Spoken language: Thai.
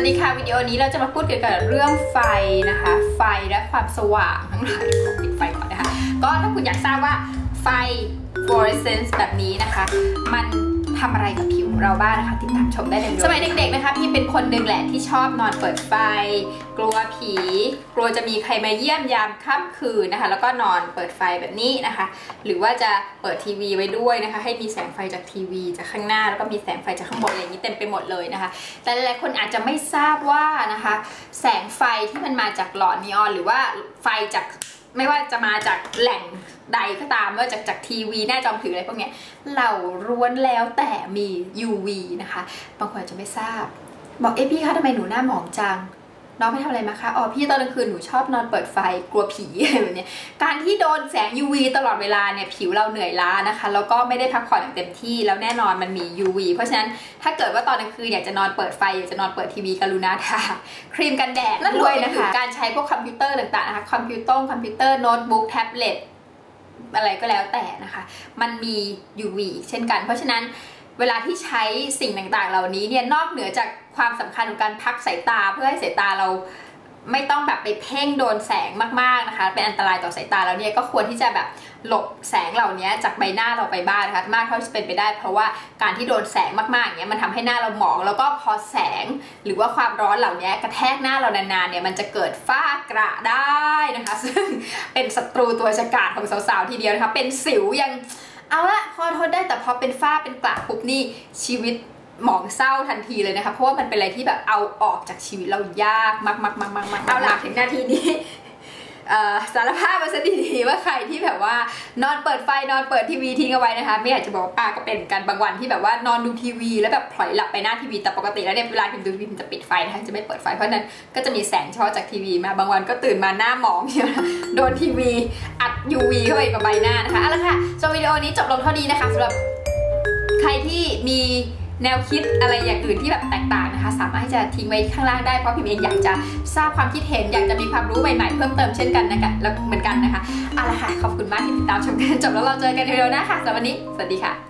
วัสดีค่ะวิดีโอนี้เราจะมาพูดเกี่ยวกับเรื่องไฟนะคะ ไฟและความสว่างทั้งหลายขอปิดไฟก่อนนะคะ ก็ถ้าคุณอยากทราบว่าไฟ fluorescence แบบนี้นะคะ มันทำอะไรกับผิวเราบ้างนะคะ ติดตามชมได้เลยสมัยเด็กๆนะคะ พี่เป็นคนหนึ่งแหละที่ชอบนอนเปิดไฟ กลัวผี กลัวจะมีใครมาเยี่ยมยามค่ำคืนนะคะ แล้วก็นอนเปิดไฟแบบนี้นะคะ หรือว่าจะเปิดทีวีไว้ด้วยนะคะ ให้มีแสงไฟจากทีวีจากข้างหน้า แล้วก็มีแสงไฟจากข้างบนอะไรอย่างนี้เต็มไปหมดเลยนะคะ แต่หลายคนอาจจะไม่ทราบว่านะคะ แสงไฟที่มันมาจากหลอดนีออนหรือว่าไฟจากไม่ว่าจะมาจากแหล่งใดก็ตามไม่ว่าจากจากทีวีหน้าจอมือถืออะไรพวกเนี้ยเหล่าร้วนแล้วแต่มี UV นะคะ บางคนอาจจะไม่ทราบ บอกเอพี่คะทำไมหนูหน้าหมองจัง น้องไปทำอะไรมาคะอ๋อพี่ตอนกลางคืนหนูชอบนอนเปิดไฟกลัวผีอะไรแบบนี้การที่โดนแสง UV ตลอดเวลาเนี่ยผิวเราเหนื่อยล้านะคะ แล้วก็ไม่ได้พักผ่อนอย่างเต็มที่แล้วแน่นอนมันมี UV เพราะฉะนั้นถ้าเกิดว่าตอนกลางคืนอยากจะนอนเปิดไฟอยากจะนอนเปิดทีวีกรุณาทาครีมกันแดดด้วยนะคะการใช้พวกคอมพิวเตอร์ต่างๆนะคะคอมพิวเตอร์คอมพิวเตอร์โน้ตบุ๊กแท็บเล็ตอะไรก็แล้วแต่นะคะ มันมี UV เช่นกัน เพราะฉะนั้น เวลาที่ใช้สิ่งต่างๆ เหล่านี้เนี่ยนอกเหนือจากความสำคัญของการพักสายตาเพื่อให้สายตาเราไม่ต้องแบบไปเพ่งโดนแสงมากๆนะคะ เป็นอันตรายต่อสายตาแล้วเนี่ยก็ควรที่จะแบบหลบแสงเหล่านี้จากใบหน้าเราไปบ้างนะคะมากเท่าที่เป็นไปได้ เพราะว่าการที่โดนแสงมากๆอย่างเงี้ยมันทำให้หน้าเราหมอง แล้วก็พอแสงหรือว่าความร้อนเหล่านี้กระแทกหน้าเรานานๆเนี่ยมันจะเกิดฝ้ากระได้นะคะ ซึ่งเป็นศัตรูตัวฉกาจของสาวๆทีเดียวนะคะเป็นสิวยัง เอาละพอทนได้แต่พอเป็นฝ้าเป็นกระปุ๊บนี่ชีวิตหมองเศร้าทันทีเลยนะคะ เพราะว่ามันเป็นอะไรที่แบบเอาออกจากชีวิตเรายากมากๆๆๆๆเอาละถึงนาทีนี้สารภาพมาซะดีๆว่าใครที่แบบว่านอนเปิดไฟนอนเปิดทีวีทิ้งเอาไว้นะคะ ไม่อยากจะบอกป้าก็เป็นกันบางวันที่แบบว่านอนดูทีวี แล้วแบบพลอยหลับไปหน้าทีวีแต่ปกติแล้วเนี่ยเวลาพิมดูทีวีพิมจะปิดไฟนะคะจะไม่เปิดไฟเพราะนั้นก็จะมีแสงช่อจากทีวีมาบางวันก็ตื่นมาหน้าหมองใช่ไหมโดนทีวีอัด UV เข้าไปกับใบหน้านะคะเอาละค่ะ วันนี้จบลงเท่านี้นะคะสำหรับใครที่มีแนวคิดอะไรอย่างอื่นที่แบบแตกต่างนะคะ สามารถที่จะทิ้งไว้ข้างล่างได้เพราะพิมเองอยากจะทราบความคิดเห็นอยากจะมีความรู้ใหม่ๆเพิ่มเติมเช่นกันนะคะแล้วเหมือนกันนะคะเอาละค่ะขอบคุณมากที่ติดตามชมกันจบแล้วเราเจอกันเร็วๆหน้าค่ะสำหรับวันนี้สวัสดีค่ะ